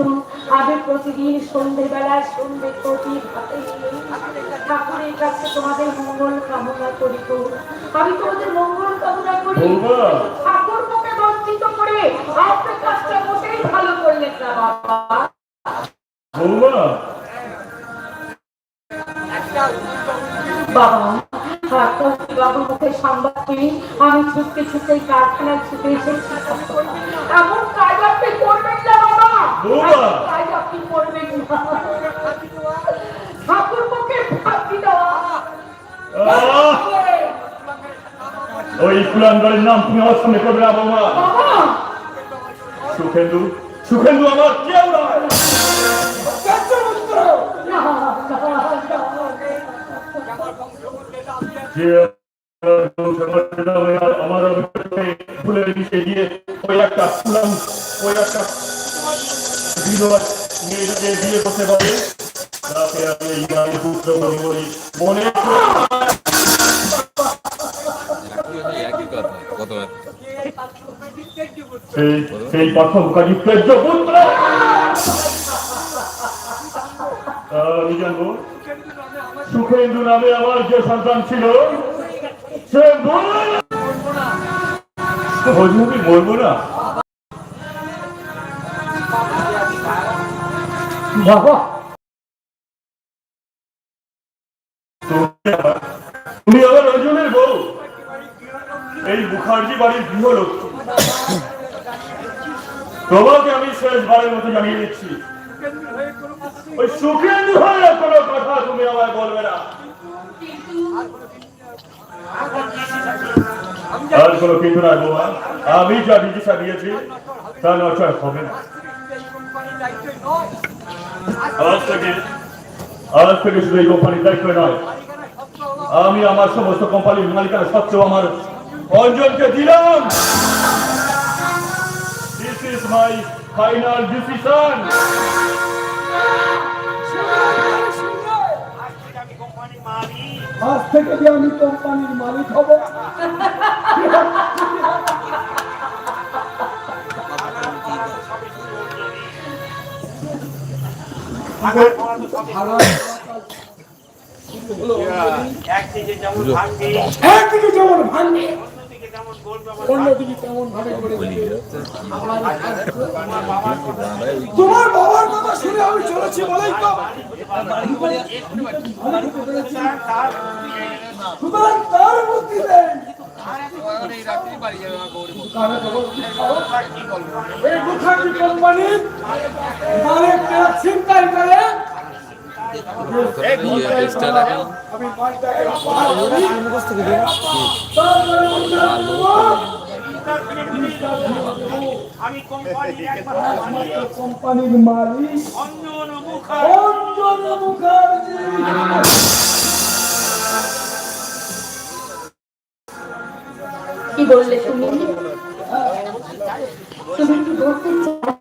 কিন্তু আমি প্রতিদিন সন্ধেবেলায় সন্ধে প্রদীপ হাতে ঠাকুরের কাছে তোমাদের মঙ্গল কামনা করি। আমি তোমাদের মঙ্গল কামনা করি। ঠাকুর মুখে বঞ্চিত করে আপনি কাজটা মোটেই ভালো করলেন না বাবা। বাবা বাবুর মুখে সংবাদ পেয়ে আমি ছুটতে ছুটতে কারখানায় ছুটে এসেছি। এমন কাজ আপনি করবেন না বাবা কাজ করবেন ওই কুলাঙ্গারের নাম তুমি আমার সামনে করবে না বাবা সুখেন্দু সুখেন্দু আমার কেউ নয়। আমার ভুলে গিয়ে ওই একটা কুলাং ওই একটা বিধবা মেয়েটাকে বিয়ে করতে পারে। তাকে আমি এই পুত্র মনে সেই পুত্র। আমি জানব সুখেন্দু নামে আমার যে সন্তান ছিল সে মরবে না। হজু মরবো না? তুমি আমার অর্জুনের বউ। এই মুখার্জি বাড়ির গৃহলক্ষ্মী। তোমাকে আমি শেষবারের মতো জানিয়ে দিচ্ছি। ওই সুখেন্দু হয়ে কোনো কথা তুমি আমায় বলবে না। আর কোনো কিছু নয় বৌমা। আমি যা নির্দেশা দিয়েছি, তা নচয় হবে না। শুধু এই কোম্পানির দায়িত্ব নয়। আমি আমার সমস্ত কোম্পানির মালিকানা সত্ত্বেও আমার অঞ্জনকে দিলাম। This is my final decision আজ থেকে আমি কোম্পানির মালিক হব। বাবার কথা তোমার বাবার কথা শুনে আমি চলেছি বলেই তো। সুতরাং তার বুদ্ধি মুখার্জি কোম্পানির মালিকরা করে কোম্পানির মালিক অঞ্জন মুখার্জি বললে তুমি? তুমি কি বলতে চাও?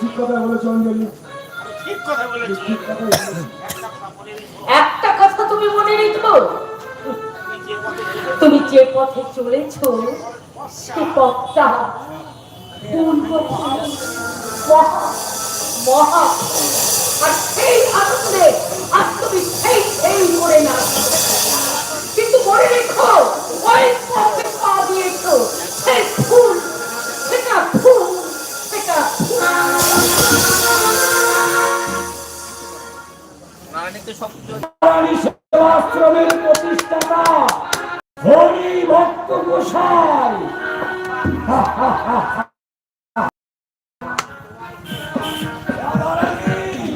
ঠিক কথা বলেছ অঞ্জলি। ঠিক কথা বলেছি। ঠিক কথাই বলেছ। একটা কথা তুমি মনে রেখো। যে পথে চলে তুমি যে পথে চলেছ সে পথটা মহা মহা আর সেই আনন্দে আর তুমি সেই সেই করে না। কিন্তু মনে রেখো ওই পথে পা দিয়েছ সেই ফুল, সেটা ফুল সেটা ফুল। প্রতিষ্ঠাতা হরি ভক্ত গোসাই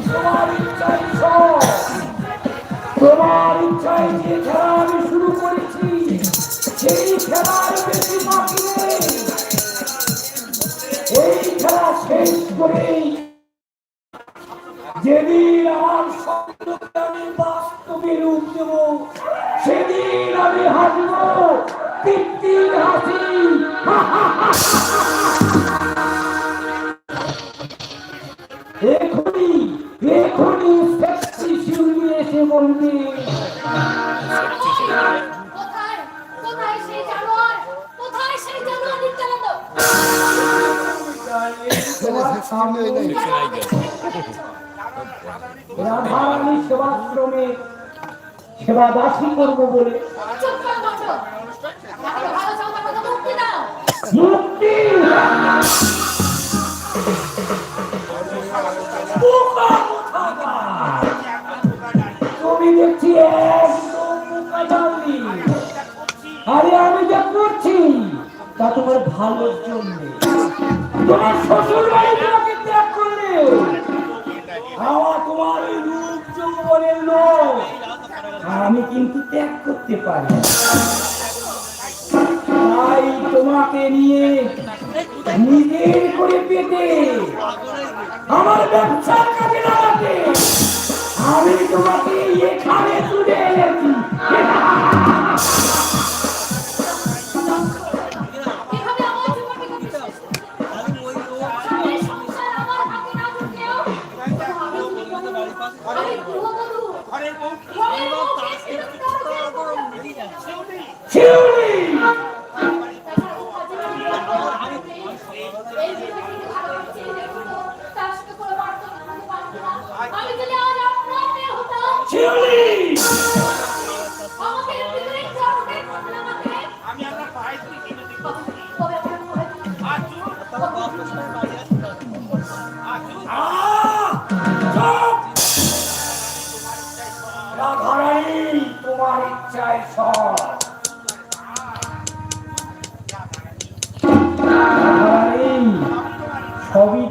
তোমার ইচ্ছাই সব। তোমার ইচ্ছায় যেদিন আমার স্বপ্নকে আমি সেদিন আমি হাসব। তৃপ্তির হাসি এখনই এখনই সেক্সি শিউলি এসে বলবে। রাধারানী সেবাশ্রমে সেবা দাসী করব বলে। মুক্তি। তুমি দেখছি আরে আমি যা করছি, তা তোমার ভালোর জন্য। তোমার শ্বশুর বাড়ি কিন্তু ত্যাগ করতে পারি। তাই তোমাকে নিয়ে নিজের করে পেতে আমার ব্যবসার কাজে লাগাতে আমি তোমাকে Two.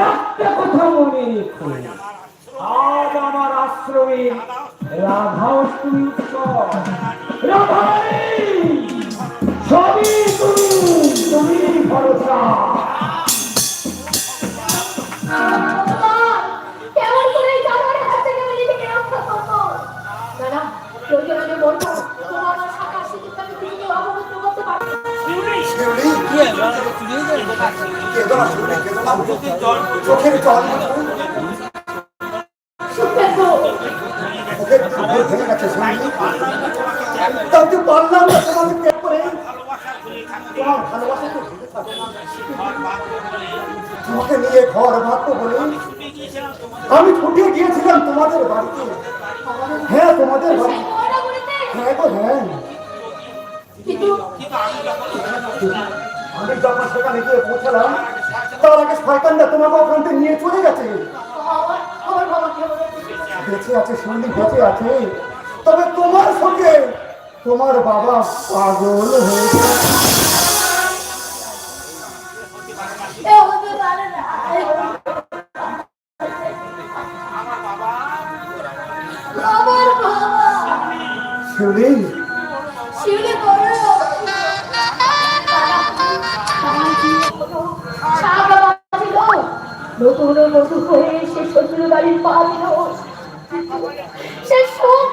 একটা কথা মনে রেখো আজ আমার আশ্রমে রাধা অষ্টমী উৎসব। রাধারানী সবই তুমি তুমি ভরসা। কেমন করে ভেঙে গেছে শুনলি তাও তো পারলাম না তোমাকে তোমার ভালোবাসা তো তোমাকে নিয়ে ঘর ভাবতো বলে আমি ছুটে গিয়েছিলাম তোমাদের বাড়িতে। হ্যাঁ তোমাদের বাড়ি। হ্যাঁ তো হ্যাঁ। আমি যখন সেখানে গিয়ে পৌঁছালাম তার আগে শয়তানটা তোমাকে ওখান থেকে নিয়ে চলে গেছে? বেঁচে আছে শুনলি বেঁচে আছে। তোমার সঙ্গে তোমার বাবা পাগল হয়েছে শিউলি? শিউলি নতুন নতুন হয়ে সে শ্বশুর বাড়ির পা দিল সে সুখ